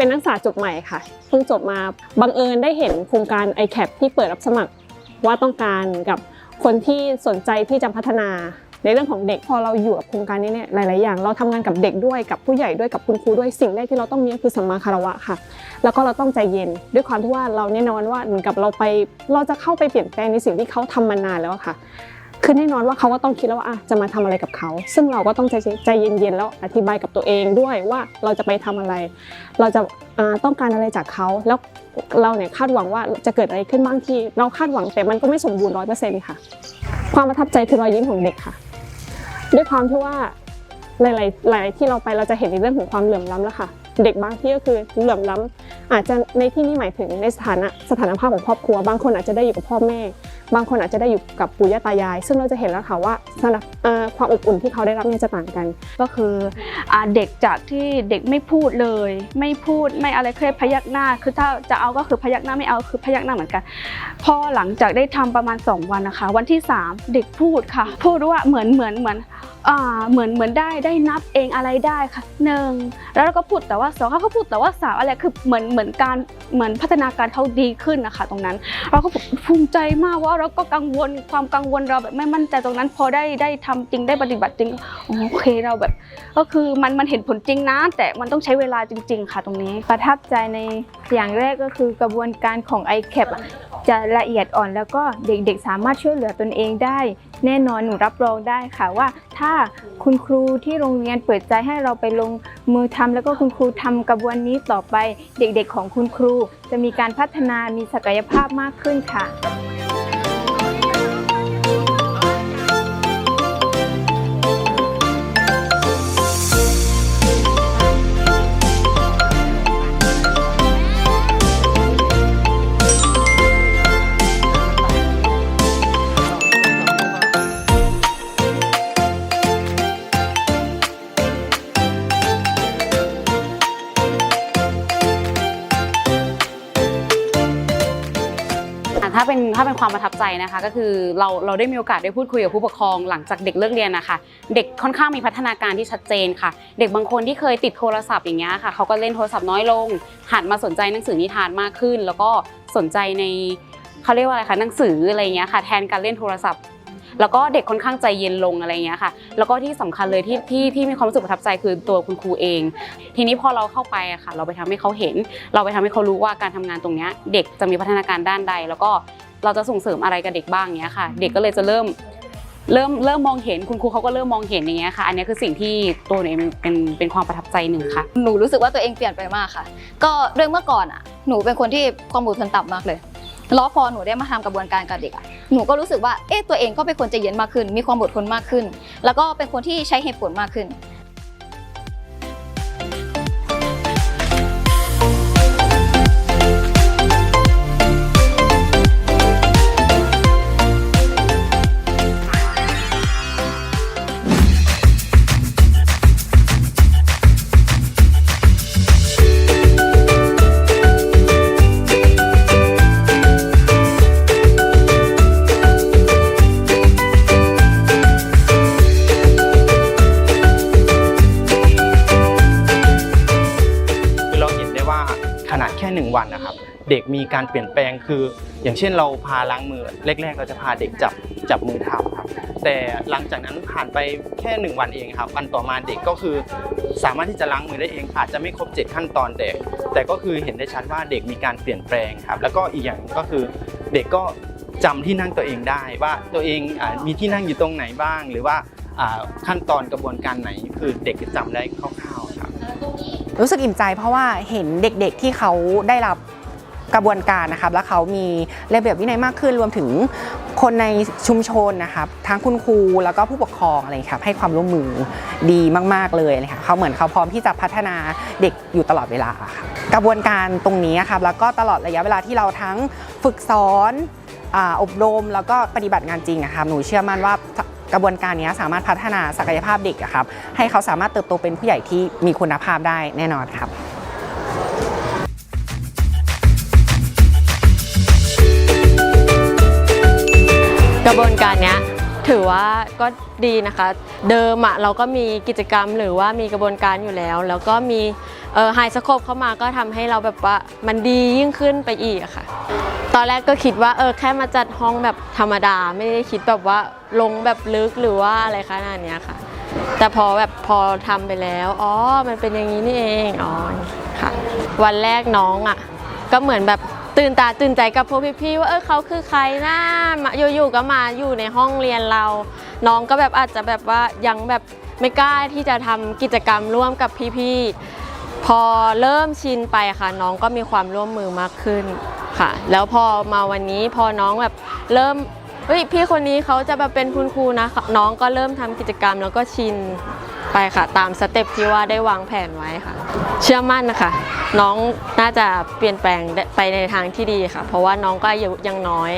ป็นนักศึกษาจบใหม่ค่ะ เพิ่งจบมาบังเอิญได้เห็นโครงการ iCap ที่เปิดรับสมัครว่าต้องการกับคนที่สนใจที่จะพัฒนาในเรื่องของเด็กพอเราอยู่กับโครงการนี้เนี่ยหลาย ๆ อย่าง เราทำงานกับเด็กด้วยกับผู้ใหญ่ด้วยกับคุณครูด้วยสิ่งแรกที่เราต้องมีคือสัมมาคารวะค่ะ แล้วก็เราต้องใจเย็น ด้วยความที่ว่าเราแน่นอนว่าเหมือนกับเราไปเราจะเข้าไปเปลี่ยนแปลงในสิ่งที่เขาทำมานานแล้วค่ะ คือแน่นอนว่าเขาก็ต้องคิดแล้วว่าจะมาทำอะไรกับเขา ซึ่งเราก็ต้องใจใจเย็นๆแล้วอธิบายกับตัวเองด้วยว่าเราจะไปทำอะไร เราจะาต้องการอะไรจากเขาแล้วเราเนี่ยคาดหวังว่าจะเกิดอะไรขึ้นบ้างที่เราคาดหวังแต่มันก็ไม่สมบูรณ์ร้อยเปอร์เซ็นต์ค่ะ ความประทับใจคือรอยยิ้มของเด็กค่ะ ด้วยความที่ว่าหลายๆหลายที่เราไปเราจะเห็นในเรื่องของความเหลื่อมล้ำแล้วค่ะ เด็กบางที่ก็คือเหลื่อมล้ำ อาจจะในที่นี้หมายถึงในสถานะสถานภาพของครอบครัว บางคนอาจจะได้อยู่กับพ่อแม่ บางคนอาจจะได้อยู่กับปู่ย่าตายาย ซึ่งเราจะเห็นแล้วค่ะว่าสำหรับความอบอุ่นที่เขาได้รับเนี่ยจะต่างกัน ก็คืออเด็กจากที่เด็กไม่พูดเลย ไม่พูดไม่อะไรแค่พยักหน้า คือถ้าจะเอาก็คือพยักหน้าไม่เอาคือพยักหน้าเหมือนกัน พอหลังจากได้ทำประมาณ 2 วันนะคะ วันที่ 3 เด็กพูดค่ะ พูดว่าเหมือนเหมือนเหมือน เหมือนเหมือนได้ได้นับเองอะไรได้ค่ะหนึ่งแล้วเราก็พูดแต่ว่าสองเขาก็พูดแต่ว่าสามอะไรคือเหมือนเหมือนการเหมือนพัฒนาการเขาดีขึ้นนะคะ ตรงนั้น เราก็ภูมิใจมากว่าเราก็กังวลความกังวลเราแบบไม่มั่นใจตรงนั้น พอได้ได้ทำจริงได้ปฏิบัติจริงโอเคเราแบบ ก็คือมันมันเห็นผลจริงนะ แต่มันต้องใช้เวลาจริง ๆ ค่ะ ตรงนี้ประทับใจในอย่างแรกก็คือกระบวนการของ iCap จะละเอียดอ่อนแล้วก็เด็กๆ สามารถช่วยเหลือตนเองได้ แน่นอนหนูรับรองได้ค่ะว่า ถ้าคุณครูที่โรงเรียนเปิดใจให้เราไปลงมือทำแล้วก็คุณครูทำกระบวนนี้ต่อไป เด็กๆของคุณครู จะมีการพัฒนามีศักยภาพมากขึ้นค่ะ ถ้าเป็นถ้าเป็นความประทับใจนะคะ ก็คือเราเราได้มีโอกาสได้พูดคุยกับผู้ปกครองหลังจากเด็กเลิกเรียนนะคะ เด็กค่อนข้างมีพัฒนาการที่ชัดเจนค่ะ เด็กบางคนที่เคยติดโทรศัพท์อย่างเงี้ยค่ะเขาก็เล่นโทรศัพท์น้อยลงหันมาสนใจหนังสือนิทานมากขึ้น แล้วก็สนใจในเขาเรียกว่าอะไรคะหนังสืออะไรเงี้ยค่ะ แทนการเล่นโทรศัพท์ แล้วก็เด็กค่อนข้างใจเย็นลงอะไรเงี้ยค่ะ แล้วก็ที่สำคัญเลยที่ที่ที่มีความรู้สึกประทับใจคือตัวคุณครูเอง ทีนี้พอเราเข้าไปอะค่ะ เราไปทำให้เขาเห็น เราไปทำให้เขารู้ว่าการทำงานตรงเนี้ยเด็กจะมีพัฒนาการด้านใด แล้วก็เราจะส่งเสริมอะไรกับเด็กบ้างเนี้ยค่ะ เด็กก็เลยจะเริ่มเริ่มเริ่มมองเห็นคุณครูเขาก็เริ่มมองเห็นอย่างเงี้ยค่ะ อันนี้คือสิ่งที่ตัวหนูเองเป็นเป็นความประทับใจหนึ่งค่ะ หนูรู้สึกว่าตัวเองเปลี่ยนไปมากค่ะ ก็ด้วยเมื่อก่อนอะหนูเป็นคนที่ความอดทนต่ำมากเลย แล้วพอหนูได้มาทำกระบวนการกับเด็กอะหนูก็รู้สึกว่าเอ๊ะตัวเองก็เป็นคนใจเย็นมากขึ้น มีความอดทนมากขึ้น แล้วก็เป็นคนที่ใช้เหตุผลมากขึ้น 1 วันนะครับ เด็กมีการเปลี่ยนแปลงคือ อย่างเช่นเราพาล้างมือแรก ๆ เราจะพาเด็กจับจับมือเท้าครับ แต่หลังจากนั้นผ่านไปแค่ 1 วันเองครับวันต่อมาเด็กก็คือสามารถที่จะล้างมือได้เอง อาจจะไม่ครบ 7 ขั้นตอนแต่แต่ก็คือเห็นได้ชัดว่าเด็กมีการเปลี่ยนแปลงครับ แล้วก็อีกอย่างก็คือเด็กก็จำที่นั่งตัวเองได้ว่าตัวเองมีที่นั่งอยู่ตรงไหนบ้าง หรือว่าขั้นตอนกระบวนการไหนคือเด็กจำได้คร่าว รู้สึกอิ่มใจเพราะว่าเห็นเด็กๆที่เขาได้รับกระบวนการนะครับแล้วเขามีระเบียบวินัยมากขึ้นรวมถึงคนในชุมชนนะครับทั้งคุณครูแล้วก็ผู้ปกครองอะไรครับให้ความร่วมมือดีมากๆเลยนะคะเขาเหมือนเขาพร้อมที่จะพัฒนาเด็กอยู่ตลอดเวลาครับกระบวนการตรงนี้ครับแล้วก็ตลอดระยะเวลาที่เราทั้งฝึกสอนอบรมแล้วก็ปฏิบัติงานจริงอะครับหนูเชื่อมั่นว่า กระบวนการนี้สามารถพัฒนาศักยภาพเด็กครับให้เขาสามารถเติบโตเป็นผู้ใหญ่ที่มีคุณภาพได้แน่นอนครับกระบวนการนี้ ถือว่าก็ดีนะคะ เดิมอะเราก็มีกิจกรรมหรือว่ามีกระบวนการอยู่แล้ว แล้วก็มีไฮสโคปเข้ามาก็ทำให้เราแบบว่ามันดียิ่งขึ้นไปอีกอะค่ะ ตอนแรกก็คิดว่าเออแค่มาจัดห้องแบบธรรมดา ไม่ได้คิดแบบว่าลงแบบลึกหรือว่าอะไรขนาดเนี้ยค่ะ แต่พอแบบพอทำไปแล้วอ๋อมันเป็นอย่างนี้นี่เองอ๋อค่ะ วันแรกน้องอะก็เหมือนแบบ ตื่นตาตื่นใจกับพวกพี่ๆว่าเออเขาคือใครนะมาอยู่ๆก็มาอยู่ในห้องเรียนเรา น้องก็แบบอาจจะแบบว่ายังแบบไม่กล้าที่จะทำกิจกรรมร่วมกับพี่ๆพอเริ่มชินไปค่ะ น้องก็มีความร่วมมือมากขึ้นค่ะ แล้วพอมาวันนี้พอน้องแบบเริ่มเฮ้ยพี่คนนี้เขาจะแบบเป็นคุณครูนะน้องก็เริ่มทำกิจกรรมแล้วก็ชิน ไปค่ะ ตามสเต็ปที่ว่าได้วางแผนไว้ค่ะ เชื่อมั่นนะคะ น้องน่าจะเปลี่ยนแปลงไปในทางที่ดีค่ะ เพราะว่าน้องก็อายุยังน้อย